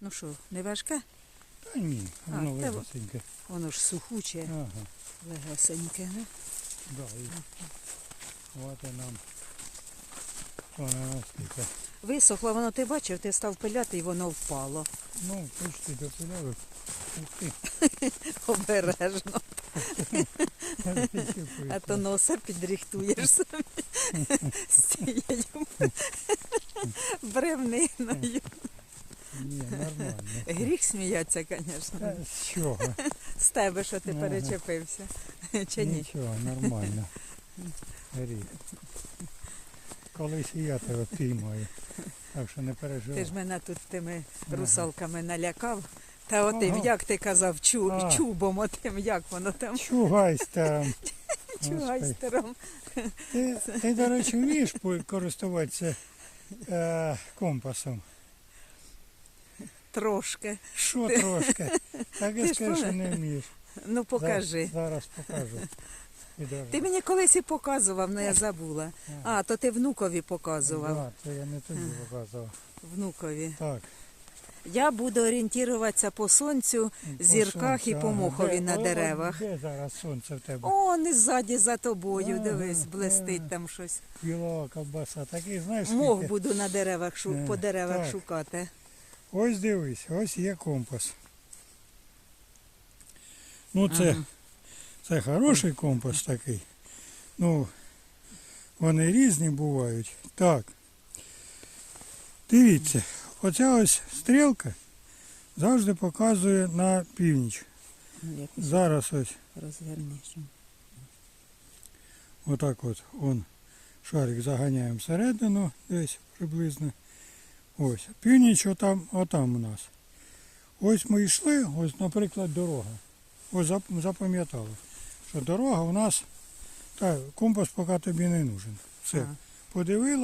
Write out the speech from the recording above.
Ну що, не важке? Та ні, А, воно те легесеньке. Воно ж сухуче, Ага, легесеньке, не? да, і хватить нам. То не настільки. Висохло, воно ти бачив, ти став пиляти і воно впало. Ну, почти допиляли. Ух ти. Обережно. А то носа підріхтуєш собі з цією бревниною. Ні, нормально. Гріх сміятися, звісно. З чого? З тебе, що ти Ага. перечепився. Чи ні? Нічого, нормально. Гріх. Колись і я тебе піймаю. Так що не Ти ж мене тут тими русалками налякав. Та отим, Ага. як ти казав, чу, А. чубом отим, як воно там, Чугайсь там. Чугайстером. Ти, ти, до речі, вмієш по- користуватися е, компасом? Трошки. Що трошки? Так я скажу, що не вмієш. Ну покажи. Зараз, зараз покажу. Підожди. Ти мені колись і показував, але я забула. А, то ти внукові показував. Да, це я не тобі показував. Внукові. Так. Я буду орієнтуватися по сонцю, по зірках і по мохові на деревах. Де зараз сонце в тебе? О, не ззаді за тобою, Ага, дивись, блистить ага. там щось. Біла ковбаса. Такий, знаєш, Мох буду на деревах. Е, по деревах так. шукати. Ось дивись, ось є компас. Ну це, Ага. це хороший компас такий. Ну, вони різні бувають. Так. Дивіться, оця ось стрілка завжди показує на північ. Зараз ось розвернеш. отак от он шарик заганяємо всередину десь приблизно. Ось. Північ отам, отам у нас. Ось ми йшли, ось, наприклад, дорога. Ось запам'ятали, що дорога у нас, та компас поки тобі не нужен. Все, Ага. подивила.